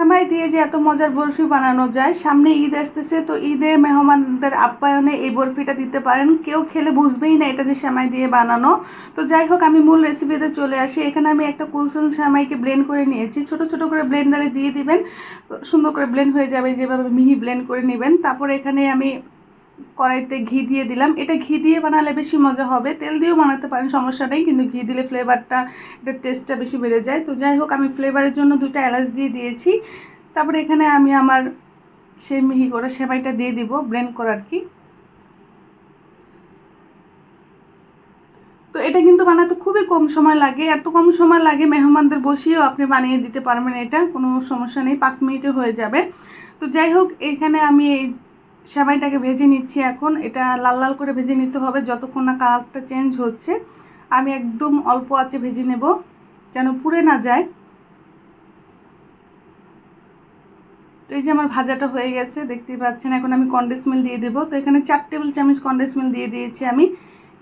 সেমাই দিয়ে যে এত মজার বরফি বানানো যায়, সামনে ঈদ আসতেছে, তো ঈদে মেহমানদের আপ্যায়নে এই বরফিটা দিতে পারেন। কেউ খেলে বুঝবেই না এটা যে সেমাই দিয়ে বানানো। তো যাই হোক, আমি মূল রেসিপিতে চলে আসি। এখানে আমি একটা কুলসুল সেমাইকে ব্লেন্ড করে নিয়েছি। ছোট ছোট করে ব্লেন্ডারে দিয়ে দিবেন সুন্দর করে ব্লেন্ড হয়ে যাবে, যেভাবে মিহি ব্লেন্ড করে নেবেন। তারপর এখানে আমি কড়াইতে ঘি দিয়ে দিলাম। এটা ঘি দিয়ে বানালে বেশি মজা হবে। তেল দিয়েও বানাতে পারেন, সমস্যা নেই, কিন্তু ঘি দিলে ফ্লেভারটা এটার টেস্টটা বেশি বেড়ে যায়। তো যাই হোক, আমি ফ্লেভারের জন্য দুটো এলাচ দিয়ে দিয়েছি। তারপরে এখানে আমি আমার সে মিহি করে সেমাইটা দিয়ে দিব ব্লেন্ড করার কি। তো এটা কিন্তু বানাতে খুবই কম সময় লাগে। এত কম সময় লাগে মেহমানদের বসিয়েও আপনি বানিয়ে দিতে পারবেন এটা, কোনো সমস্যা নেই, পাঁচ মিনিটে হয়ে যাবে। তো যাই হোক, এখানে আমি এই সেমাইটাকে ভেজে নিচ্ছি এখন। এটা লাল লাল করে ভেজে নিতে হবে। যতক্ষণ না কালারটা চেঞ্জ হচ্ছে, আমি একদম অল্প আঁচে ভেজে নেব যেন পুড়ে না যায়। তো এই যে আমার ভাজাটা হয়ে গেছে, দেখতেই পাচ্ছেন, এখন আমি কন্ডেন্স মিল দিয়ে দেবো। তো এখানে চার টেবিল চামচ কন্ডেন্স মিল দিয়ে দিয়েছি আমি।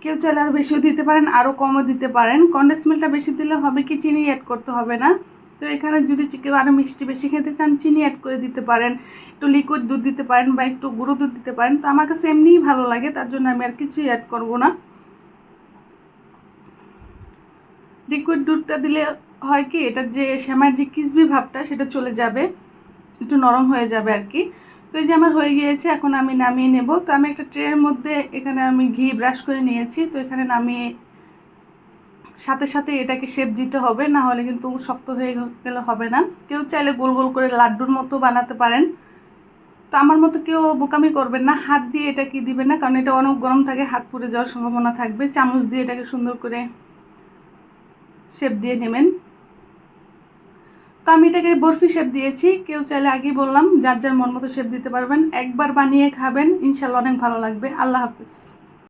কেউ চাইলে আরও বেশিও দিতে পারেন আরও কমও দিতে পারেন। কন্ডেন্স মিলটা বেশি দিলে হবে কি, চিনি অ্যাড করতে হবে না। তো এখানে যদি কেউ আরও মিষ্টি বেশি খেতে চান, চিনি অ্যাড করে দিতে পারেন, একটু লিকুইড দুধ দিতে পারেন বা একটু গুঁড়ো দুধ দিতে পারেন, তো আমার কাছে এমনিই ভালো লাগে, তার জন্য আমি আর কিছুই অ্যাড করব না। লিকুইড দুধটা দিলে হয় কি এটার যে শ্যামার যে কিসবি ভাবটা, সেটা চলে যাবে, একটু নরম হয়ে যাবে আর কি। তো এই যে আমার হয়ে গিয়েছে, এখন আমি নামিয়ে নেব। তো আমি একটা ট্রের মধ্যে এখানে আমি ঘি ব্রাশ করে নিয়েছি, তো এখানে নামিয়ে সাথে সাথে এটাকে শেপ দিতে হবে, না হলে কিন্তু শক্ত হয়ে গেলে হবে না। কেউ চাইলে গোল গোল করে লাড্ডুর মতো বানাতে পারেন। তো আমার মতো কেউ বোকামি করবেন না, হাত দিয়ে এটা কি দিবেন না? কারণ এটা অনেক গরম থাকে, হাত পুড়ে যাওয়ার সম্ভাবনা থাকবে। চামচ দিয়ে এটাকে সুন্দর করে শেপ দিয়ে নেবেন। তো আমি এটাকে বরফি শেপ দিয়েছি। কেউ চাইলে আগেই বললাম, যার যার মন মতো শেপ দিতে পারবেন। একবার বানিয়ে খাবেন, ইনশাল্লাহ অনেক ভালো লাগবে। আল্লাহ হাফিজ।